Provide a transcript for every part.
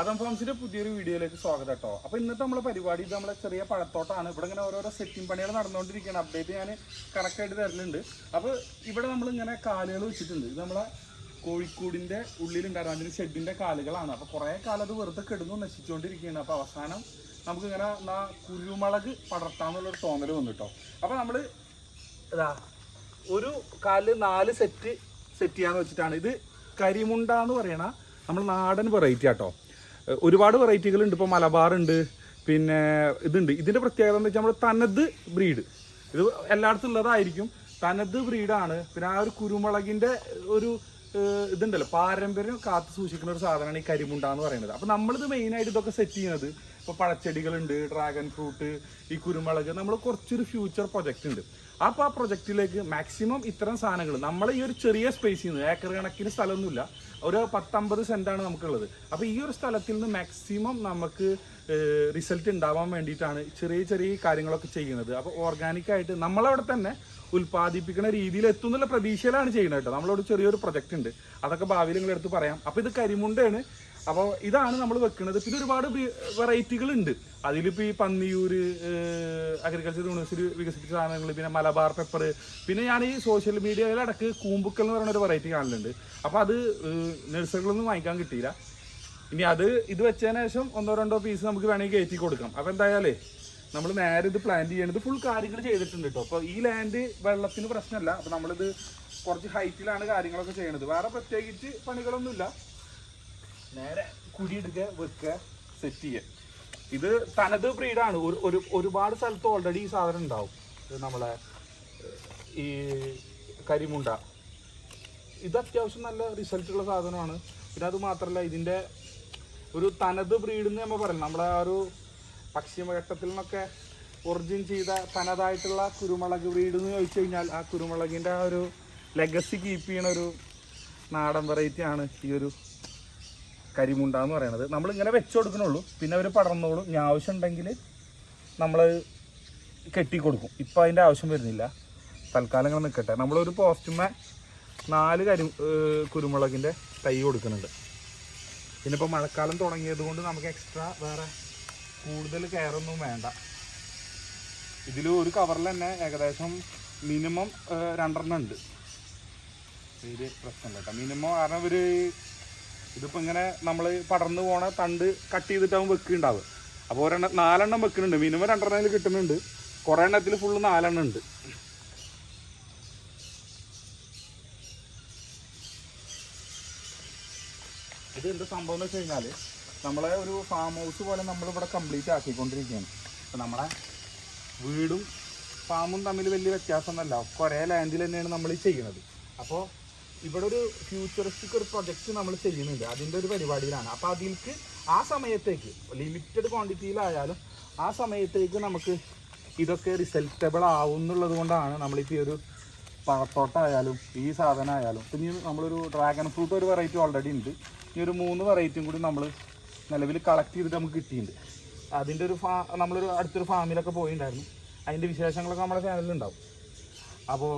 അതം ഫോംസിന്റെ പുതിയൊരു വീഡിയോയിലേക്ക് സ്വാഗതം കേട്ടോ. അപ്പൊ ഇന്നത്തെ നമ്മളെ പരിപാടി ഇത് നമ്മളെ ചെറിയ പഴത്തോട്ടാണ്. ഇവിടെ ഇങ്ങനെ ഓരോരോ സെറ്റിംഗ് പണികൾ നടന്നുകൊണ്ടിരിക്കുകയാണ്. അപ്ഡേറ്റ് ഞാൻ കറക്റ്റ് ആയിട്ട് തരുന്നുണ്ട്. അപ്പൊ ഇവിടെ നമ്മൾ ഇങ്ങനെ കാലുകൾ വെച്ചിട്ടുണ്ട്. ഇത് നമ്മളെ കോഴിക്കോടിന്റെ ഉള്ളിലുണ്ടായിരുന്നു. അതിന് ഷെഡിന്റെ കാലുകളാണ്. അപ്പൊ കുറെ കാലം അത് വെറുതെ കെടുന്നു നശിച്ചുകൊണ്ടിരിക്കുകയാണ്. അപ്പൊ അവസാനം നമുക്ക് ഇങ്ങനെ എന്നാ കുരുമുളക് പടർത്താന്നുള്ളൊരു തോന്നൽ വന്നു കേട്ടോ. അപ്പൊ നമ്മൾ ഇതാ ഒരു കാലിൽ നാല് സെറ്റ് സെറ്റ് ചെയ്യാന്ന് വെച്ചിട്ടാണ്. ഇത് കരിമുണ്ട എന്ന് പറയണ നമ്മൾ നാടൻ വെറൈറ്റി ആട്ടോ ഒരുപാട് വെറൈറ്റികൾ ഉണ്ട്. ഇപ്പോൾ മലബാർ ഉണ്ട്. പിന്നെ ഇതുണ്ട്. ഇതിന്റെ പ്രത്യേകത എന്ന് വെച്ചാൽ നമ്മൾ തനത് ബ്രീഡ്. ഇത് എല്ലായിടത്തും ഉള്ളതായിരിക്കും. തനത് ബ്രീഡാണ്. പിന്നെ ആ ഒരു കുരുമുളകിന്റെ ഒരു ഇതുണ്ടല്ലോ. പാരമ്പര്യം കാത്തു സൂക്ഷിക്കുന്ന ഒരു സാധനമാണ് ഈ കരിമുണ്ട എന്ന് പറയുന്നത്. അപ്പം നമ്മളിത് മെയിനായിട്ട് ഇതൊക്കെ സെറ്റ് ചെയ്യുന്നത് ഇപ്പൊ പഴച്ചെടികളുണ്ട് ഡ്രാഗൺ ഫ്രൂട്ട് ഈ കുരുമുളക് നമ്മൾ കുറച്ചൊരു ഫ്യൂച്ചർ പ്രൊജക്റ്റ് ഉണ്ട്. അപ്പൊ ആ പ്രൊജക്റ്റിലേക്ക് മാക്സിമം ഇത്തരം സാധനങ്ങൾ നമ്മൾ ഈ ഒരു ചെറിയ സ്പേസിൽ നിന്ന് ഏക്കർ കണക്കിന് സ്ഥലമൊന്നുമില്ല. ഒരു പത്തമ്പത് സെന്റാണ് നമുക്കുള്ളത്. അപ്പൊ ഈ ഒരു സ്ഥലത്തിൽ നിന്ന് മാക്സിമം നമുക്ക് റിസൾട്ട് ഉണ്ടാവാൻ വേണ്ടിയിട്ടാണ് ചെറിയ ചെറിയ കാര്യങ്ങളൊക്കെ ചെയ്യുന്നത്. അപ്പോൾ ഓർഗാനിക് ആയിട്ട് നമ്മളവിടെ തന്നെ ഉൽപ്പാദിപ്പിക്കുന്ന രീതിയിൽ എത്തും എന്നുള്ള പ്രതീക്ഷയിലാണ് ചെയ്യുന്നത് കേട്ടോ. നമ്മളോട് ചെറിയൊരു പ്രൊജക്റ്റ് ഉണ്ട്. അതൊക്കെ ഭാവിയിൽ നിങ്ങളെടുത്ത് പറയാം. അപ്പോൾ ഇത് കരിമുണ്ടയാണ്. അപ്പോൾ ഇതാണ് നമ്മൾ വെക്കുന്നത് പിന്നെ ഒരുപാട് വെറൈറ്റികൾ ഉണ്ട് അതിലിപ്പോൾ ഈ പന്നിയൂര് അഗ്രികൾച്ചർ യൂണിവേഴ്സിറ്റി വികസിപ്പിച്ച സാധനങ്ങൾ പിന്നെ മലബാർ പെപ്പർ പിന്നെ ഞാൻ ഈ സോഷ്യൽ മീഡിയയിലടക്ക് കൂമ്പുക്കൽ എന്ന് പറയുന്ന ഒരു വെറൈറ്റി കാണലുണ്ട്. അപ്പോൾ അത് നഴ്സറികളൊന്നും വാങ്ങിക്കാൻ കിട്ടിയില്ല. ഇനി അത് ഇത് വെച്ചതിന് ശേഷം ഒന്നോ രണ്ടോ പീസ് നമുക്ക് വേണമെങ്കിൽ കയറ്റി കൊടുക്കാം. അപ്പോൾ എന്തായാലേ നമ്മൾ നേരെ ഇത് പ്ലാൻ ചെയ്യണത് ഫുൾ കാര്യങ്ങൾ ചെയ്തിട്ടുണ്ട് കേട്ടോ അപ്പോൾ ഈ ലാൻഡ് വെള്ളത്തിന് പ്രശ്നമല്ല അപ്പോൾ നമ്മളിത് കുറച്ച് ഹൈറ്റിലാണ് കാര്യങ്ങളൊക്കെ ചെയ്യണത്. വേറെ പ്രത്യേകിച്ച് പണികളൊന്നുമില്ല. നേരെ കുഴിയെടുക്കുക വെക്കുക സെറ്റ് ചെയ്യുക. ഇത് തനത് ബ്രീഡാണ് ഒരു ഒരു ഒരുപാട് സ്ഥലത്ത് ഓൾറെഡി ഈ സാധനം ഉണ്ടാവും. ഇത് നമ്മളെ ഈ കരിമുണ്ട. ഇത് അത്യാവശ്യം നല്ല റിസൾട്ടുള്ള സാധനമാണ്. പിന്നെ അത് മാത്രമല്ല ഇതിന്റെ ഒരു തനത് ബ്രീഡ് എന്ന് നമ്മൾ പറയും നമ്മളെ ആ ഒരു പശ്ചിമഘട്ടത്തിൽ നിന്നൊക്കെ ഒറിജിൻ ചെയ്ത തനതായിട്ടുള്ള കുരുമുളക് ബ്രീഡ് എന്ന് ചോദിച്ചു കഴിഞ്ഞാൽ ആ കുരുമുളകിന്റെ ആ ഒരു ലെഗസി കീപ്പ് ചെയ്യണ ഒരു നാടൻ വെറൈറ്റി ആണ് ഈ ഒരു കരിമുണ്ട എന്ന് പറയുന്നത് നമ്മൾ ഇങ്ങനെ വെച്ച് കൊടുക്കണുള്ളൂ പിന്നെ അവർ പടർന്നോളും. ഇനി ആവശ്യം ഉണ്ടെങ്കിൽ നമ്മൾ കെട്ടി കൊടുക്കും ഇപ്പം അതിന്റെ ആവശ്യം വരുന്നില്ല. തൽക്കാലം ഇങ്ങനെ നിൽക്കട്ടെ നമ്മളൊരു പോസ്റ്റുമേ നാല് കരി കുരുമുളകിന്റെ തൈ കൊടുക്കുന്നുണ്ട്. പിന്നെ ഇപ്പോൾ മഴക്കാലം തുടങ്ങിയത് കൊണ്ട് നമുക്ക് എക്സ്ട്രാ വേറെ കൂടുതൽ കെയറൊന്നും വേണ്ട. ഇതിൽ ഒരു കവറിൽ തന്നെ ഏകദേശം മിനിമം രണ്ടെണ്ണം ഉണ്ട്. ഇത് പ്രശ്നമില്ല കേട്ടോ. മിനിമം കാരണം ഇവർ ഇതിപ്പോൾ ഇങ്ങനെ നമ്മൾ പടർന്നു പോണ തണ്ട് കട്ട് ചെയ്തിട്ടാവും വെക്കുന്നുണ്ടാവുക അപ്പോൾ ഒരെണ്ണം നാലെണ്ണം വെക്കുന്നുണ്ട്. മിനിമം രണ്ടെണ്ണത്തിൽ കിട്ടുന്നുണ്ട്. കുറേ എണ്ണത്തിൽ ഫുള്ള് നാലെണ്ണം ഉണ്ട്. ഇത് എന്ത് സംഭവം എന്ന് വെച്ച് കഴിഞ്ഞാൽ നമ്മളെ ഒരു ഫാം ഹൗസ് പോലെ നമ്മളിവിടെ കംപ്ലീറ്റ് ആക്കിക്കൊണ്ടിരിക്കുകയാണ്. അപ്പം നമ്മളെ വീടും ഫാമും തമ്മിൽ വലിയ വ്യത്യാസമൊന്നുമല്ല. ഒക്കെ ഒരേ ലാൻഡിൽ തന്നെയാണ് നമ്മൾ ചെയ്യുന്നത്. അപ്പോൾ ഇവിടെ ഒരു ഫ്യൂച്ചറിസ്റ്റിക് ഒരു പ്രൊജക്റ്റ് നമ്മൾ ചെയ്യുന്നുണ്ട്. അതിന്റെ ഒരു പരിപാടിയിലാണ്. അപ്പോൾ അതിൽക്ക് ആ സമയത്തേക്ക് ലിമിറ്റഡ് ക്വാണ്ടിറ്റിയിലായാലും ആ സമയത്തേക്ക് നമുക്ക് ഇതൊക്കെ റിസൾട്ടബിൾ ആവും എന്നുള്ളത് കൊണ്ടാണ് നമ്മളിപ്പോൾ ഈ ഒരു പഴത്തോട്ടായാലും ഈ സാധനമായാലും പിന്നെ നമ്മളൊരു ഡ്രാഗൺ ഫ്രൂട്ട് ഒരു വെറൈറ്റി ഓൾറെഡി ഉണ്ട്. ഈ ഒരു മൂന്ന് വെറൈറ്റിയും കൂടി നമ്മൾ നിലവിൽ കളക്ട് ചെയ്തിട്ട് നമുക്ക് കിട്ടിയിട്ടുണ്ട്. അതിന്റെ ഒരു ഫാ നമ്മളൊരു അടുത്തൊരു ഫാമിലൊക്കെ പോയിട്ടുണ്ടായിരുന്നു അതിന്റെ വിശേഷങ്ങളൊക്കെ നമ്മുടെ ചാനലിൽ ഉണ്ടാവും. അപ്പോൾ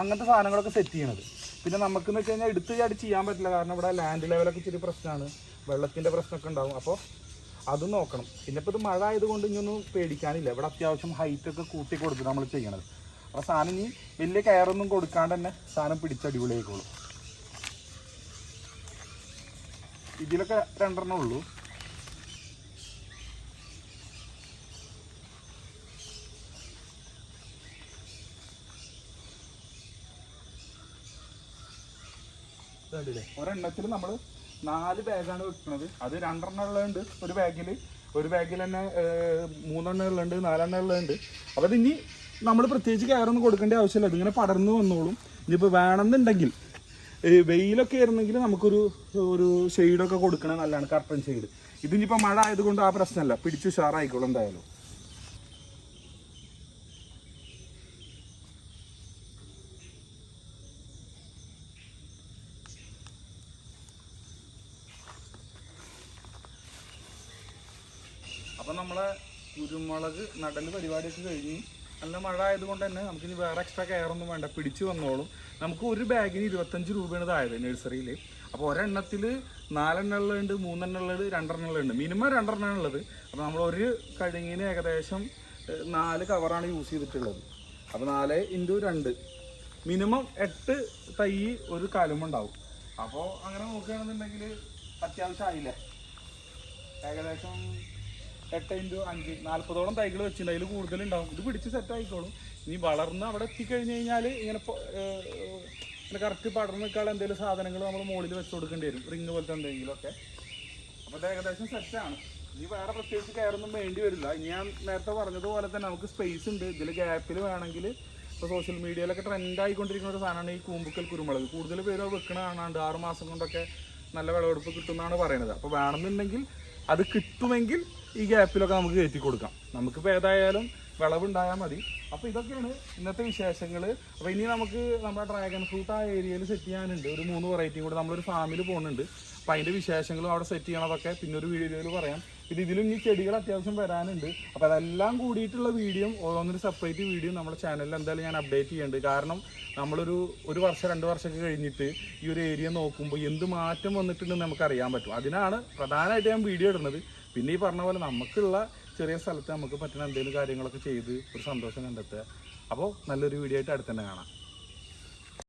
അങ്ങനത്തെ സാധനങ്ങളൊക്കെ സെറ്റ് ചെയ്യണത്. പിന്നെ നമുക്കെന്ന് വെച്ച് കഴിഞ്ഞാൽ എടുത്ത് ചാടി ചെയ്യാൻ പറ്റില്ല. കാരണം ഇവിടെ ലാൻഡ് ലെവലൊക്കെ ഇച്ചിരി പ്രശ്നമാണ് വെള്ളത്തിന്റെ പ്രശ്നമൊക്കെ ഉണ്ടാവും. അപ്പോൾ അതും നോക്കണം. പിന്നെ ഇപ്പോൾ ഇത് മഴ ആയതുകൊണ്ട് ഇനിയൊന്നും പേടിക്കാനില്ല. ഇവിടെ അത്യാവശ്യം ഹൈറ്റ് ഒക്കെ കൂട്ടി കൊടുത്ത് നമ്മൾ ചെയ്യണത്. അപ്പോൾ സാധനം ഇനി വലിയ കെയറൊന്നും കൊടുക്കാണ്ട് തന്നെ സാധനം പിടിച്ചടിപൊളിയായിക്കോളും ഇതിലൊക്കെ രണ്ടെണ്ണം ഉള്ളൂ. ഒരെണ്ണത്തിൽ നമ്മൾ നാല് ബാഗാണ് വെക്കുന്നത്. അത് രണ്ടെണ്ണം ഉള്ളതുണ്ട് ഒരു ബാഗിൽ ഒരു ബാഗിൽ തന്നെ മൂന്നെണ്ണം ഉള്ളുണ്ട് നാലെണ്ണം ഉള്ളതുണ്ട്. അപ്പോൾ ഇനി നമ്മൾ പ്രത്യേകിച്ച് കെയറൊന്നും കൊടുക്കേണ്ട ആവശ്യമില്ല. ഇതിങ്ങനെ പടർന്നു വന്നോളും. ഇനിയിപ്പോൾ വേണമെന്നുണ്ടെങ്കിൽ വെയിലൊക്കെ ആയിരുന്നെങ്കിൽ നമുക്കൊരു ഒരു ഷെയ്ഡൊക്കെ കൊടുക്കണത് നല്ലതാണ് കർട്ടൻ ഷെയ്ഡ് ഇതിനിപ്പോൾ മഴ ആയതുകൊണ്ട് ആ പ്രശ്നമല്ല. പിടിച്ചു ഉഷാറായിക്കോളും എന്തായാലും. അപ്പം നമ്മളെ കുരുമുളക് നടൽ പരിപാടിയൊക്കെ കഴിഞ്ഞ് നല്ല മഴ ആയതുകൊണ്ട് തന്നെ നമുക്ക് ഇനി വേറെ എക്സ്ട്രാ കെയർ ഒന്നും വേണ്ട. പിടിച്ചു വന്നോളും. നമുക്ക് ഒരു ബാഗിന് ഇരുപത്തഞ്ച് രൂപയാണ് ഇതായത് നഴ്സറിയിൽ അപ്പോൾ ഒരെണ്ണത്തിൽ നാലെണ്ണം ഉള്ളതുണ്ട് മൂന്നെണ്ണം ഉള്ളത് രണ്ടെണ്ണം ഉള്ളത് മിനിമം രണ്ടെണ്ണം ഉള്ളത്. അപ്പോൾ നമ്മൾ ഒരു കഴുങ്ങിന് ഏകദേശം നാല് കവറാണ് യൂസ് ചെയ്തിട്ടുള്ളത്. അപ്പോൾ നാല് ഇന്റു രണ്ട്. മിനിമം എട്ട് തൈ ഒരു കാലുമുണ്ടാവും അപ്പോൾ അങ്ങനെ നോക്കുകയാണെന്നുണ്ടെങ്കിൽ അത്യാവശ്യം ആയില്ലേ ഏകദേശം എട്ട് ഇന്റു അഞ്ച് നാൽപ്പതോളം തൈകൾ വെച്ചിട്ടുണ്ട്. അതിൽ കൂടുതലുണ്ടാവും. ഇത് പിടിച്ച് സെറ്റ് ആയിക്കോളും. ഇനി വളർന്ന് അവിടെ എത്തിക്കഴിഞ്ഞ് കഴിഞ്ഞാൽ ഇങ്ങനെ ഇങ്ങനെ കറക്റ്റ് പടർന്ന് നിൽക്കാനുള്ള എന്തെങ്കിലും സാധനങ്ങൾ നമ്മൾ മുകളിൽ വെച്ച് കൊടുക്കേണ്ടി വരും. റിങ് പോലത്തെ എന്തെങ്കിലുമൊക്കെ അപ്പോൾ ഇത് ഏകദേശം സെറ്റാണ് ഇനി വേറെ പ്രത്യേകിച്ച് കയറൊന്നും വേണ്ടി വരില്ല. ഇനി ഞാൻ നേരത്തെ പറഞ്ഞതുപോലെ തന്നെ നമുക്ക് സ്പേസ് ഉണ്ട്. ഇതിൽ ഗ്യാപ്പിൽ വേണമെങ്കിൽ ഇപ്പോൾ സോഷ്യൽ മീഡിയയിലൊക്കെ ട്രെൻഡ് ആയിക്കൊണ്ടിരിക്കുന്ന ഒരു സാധനമാണ് ഈ കൂമ്പുക്കൽ കുരുമുളക്. കൂടുതൽ പേര് വെക്കണ കാണാണ്ട് ആറ് മാസം കൊണ്ടൊക്കെ നല്ല വിളവെടുപ്പ് കിട്ടുമെന്നാണ് പറയുന്നത്. അപ്പോൾ വേണമെന്നുണ്ടെങ്കിൽ അത് കിട്ടുമെങ്കിൽ ഈ ഗ്യാപ്പിലൊക്കെ നമുക്ക് കയറ്റി കൊടുക്കാം. നമുക്കിപ്പോൾ ഏതായാലും വിളവുണ്ടായാൽ മതി. അപ്പോൾ ഇതൊക്കെയാണ് ഇന്നത്തെ വിശേഷങ്ങൾ അപ്പോൾ ഇനി നമുക്ക് നമ്മുടെ ഡ്രാഗൺ ഫ്രൂട്ട് ആ ഏരിയയിൽ സെറ്റ് ചെയ്യാനുണ്ട്. ഒരു മൂന്ന് വെറൈറ്റിയും കൂടെ നമ്മളൊരു ഫാമിൽ പോകുന്നുണ്ട്. അപ്പോൾ അതിന്റെ വിശേഷങ്ങളും അവിടെ സെറ്റ് ചെയ്യണതൊക്കെ പിന്നെ ഒരു വീഡിയോയിൽ പറയാം. പിന്നെ ഇതിലും ഈ ചെടികൾ അത്യാവശ്യം വരാനുണ്ട്. അപ്പോൾ അതെല്ലാം കൂടിയിട്ടുള്ള വീഡിയോ ഓരോന്നൊരു സെപ്പറേറ്റ് വീഡിയോ നമ്മുടെ ചാനലിൽ എന്തായാലും ഞാൻ അപ്ഡേറ്റ് ചെയ്യുന്നുണ്ട് കാരണം നമ്മളൊരു ഒരു വർഷം രണ്ട് വർഷമൊക്കെ കഴിഞ്ഞിട്ട് ഈ ഒരു ഏരിയ നോക്കുമ്പോൾ എന്ത് മാറ്റം വന്നിട്ടുണ്ടെന്ന് നമുക്ക് അറിയാൻ പറ്റും. അതിനാണ് പ്രധാനമായിട്ട് ഞാൻ വീഡിയോ ഇടുന്നത്. പിന്നെ ഈ പറഞ്ഞ പോലെ നമുക്കുള്ള ചെറിയ സ്ഥലത്ത് നമുക്ക് പറ്റുന്ന എന്തെങ്കിലും കാര്യങ്ങളൊക്കെ ചെയ്ത് ഒരു സന്തോഷം കണ്ടെത്തുക. അപ്പോൾ നല്ലൊരു വീഡിയോ ആയിട്ട് അടുത്ത് തന്നെ കാണാം.